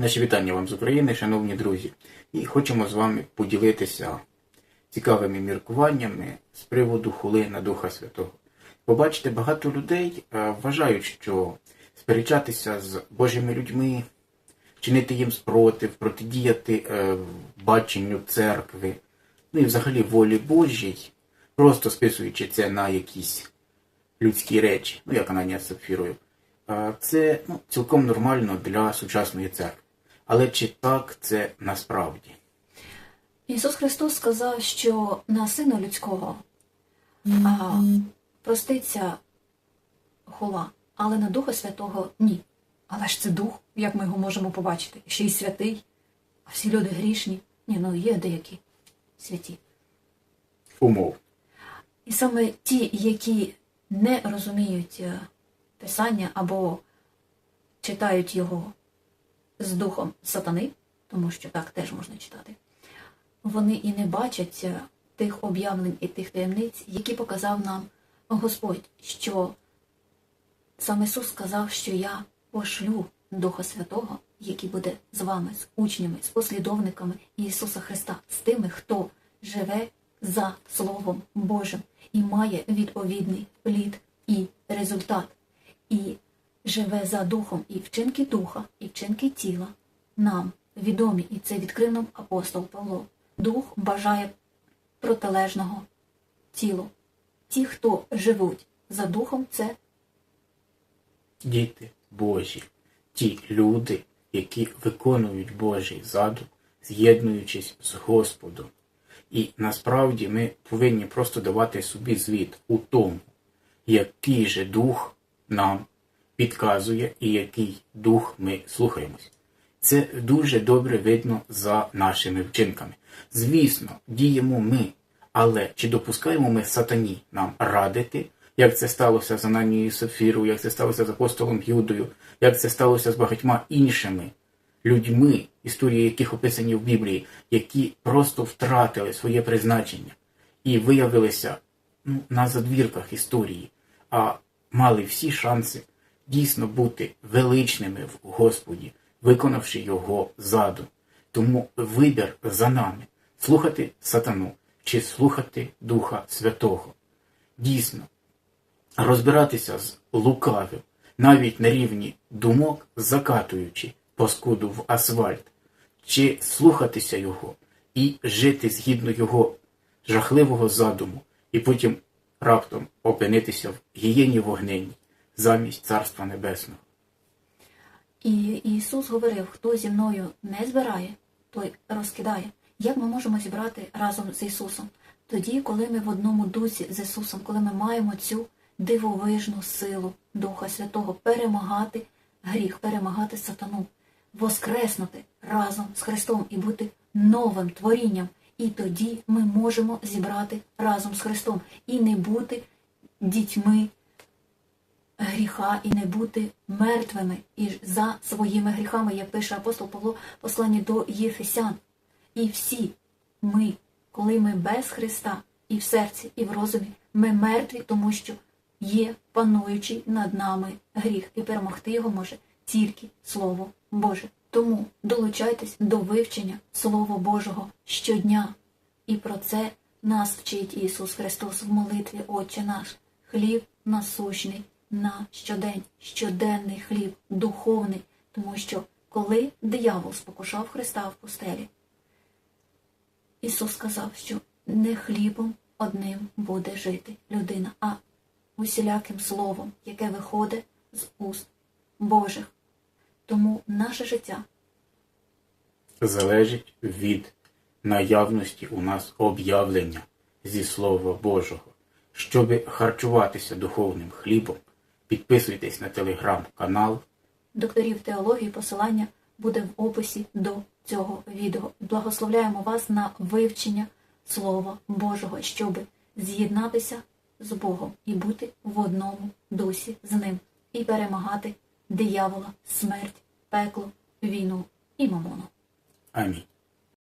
Наші вітання вам з України, шановні друзі, і хочемо з вами поділитися цікавими міркуваннями з приводу хули на Духа Святого. Побачите, багато людей е, вважають, що сперечатися з Божими людьми, чинити їм спротив, протидіяти е, баченню церкви, ну і взагалі волі Божій, просто списуючи це на якісь людські речі, ну як Ананія з Сапфірою, це ну, цілком нормально для сучасної церкви. Але чи так це насправді? Ісус Христос сказав, що на Сина Людського а, проститься хула, але на Духа Святого ні. Але ж це дух, як ми його можемо побачити, ще й святий, а всі люди грішні. Ні, ну є деякі святі. Умов. І саме ті, які не розуміють е, Писання або читають його з духом сатани, тому що так теж можна читати, вони і не бачать е, тих об'явлень і тих таємниць, які показав нам Господь, що сам Ісус сказав, що я пошлю Духа Святого, який буде з вами, з учнями, з послідовниками Ісуса Христа, з тими, хто живе за Словом Божим і має відповідний плід і результат, і живе за духом і вчинки духа, і вчинки тіла нам відомі, і це відкрив нам апостол Павло. Дух бажає протилежного тілу. Ті, хто живуть за духом, це Діти Божі, ті люди, які виконують Божий задум, з'єднуючись з Господом. І насправді ми повинні просто давати собі звіт у тому, який же дух нам підказує і який дух ми слухаємось. Це дуже добре видно за нашими вчинками. Звісно, діємо ми, але чи допускаємо ми сатані нам радити, як це сталося з Ананією Сафірою, як це сталося з апостолом Юдою, як це сталося з багатьма іншими людьми, історії яких описані в Біблії, які просто втратили своє призначення і виявилися ну, на задвірках історії, а мали всі шанси дійсно бути величними в Господі, виконавши його задум. Тому вибір за нами слухати сатану чи слухати Духа Святого. Дійсно, розбиратися з лукавим, навіть на рівні думок, закатуючи паскуду в асфальт, чи слухатися його і жити згідно його жахливого задуму, і потім раптом опинитися в гієні вогненній замість Царства Небесного. І Ісус говорив, хто зі мною не збирає, той розкидає. Як ми можемо зібрати разом з Ісусом? Тоді, коли ми в одному дусі з Ісусом, коли ми маємо цю дивовижну силу Духа Святого перемагати гріх, перемагати сатану, воскреснути разом з Христом і бути новим творінням. І тоді ми можемо зібрати разом з Христом і не бути дітьми гріха і не бути мертвими і за своїми гріхами, як пише апостол Павло посланні до Єфесян. І всі ми, коли ми без Христа і в серці, і в розумі, ми мертві, тому що є пануючий над нами гріх, і перемогти його може тільки Слово Боже. Тому долучайтесь до вивчення Слова Божого щодня. І про це нас вчить Ісус Христос в молитві Отче наш, хліб насущний на щодень, щоденний хліб, духовний, тому що коли диявол спокушав Христа в пустелі, Ісус сказав, що не хлібом одним буде жити людина, а усіляким словом, яке виходить з уст Божих. Тому наше життя залежить від наявності у нас об'явлення зі Слова Божого. Щоби харчуватися духовним хлібом, підписуйтесь на телеграм-канал. докторів теології посилання буде в описі до цього відео. Благословляємо вас на вивчення Слова Божого, щоб з'єднатися з Богом і бути в одному дусі з ним, і перемагати диявола, смерть, пекло, війну і мамону. Амінь.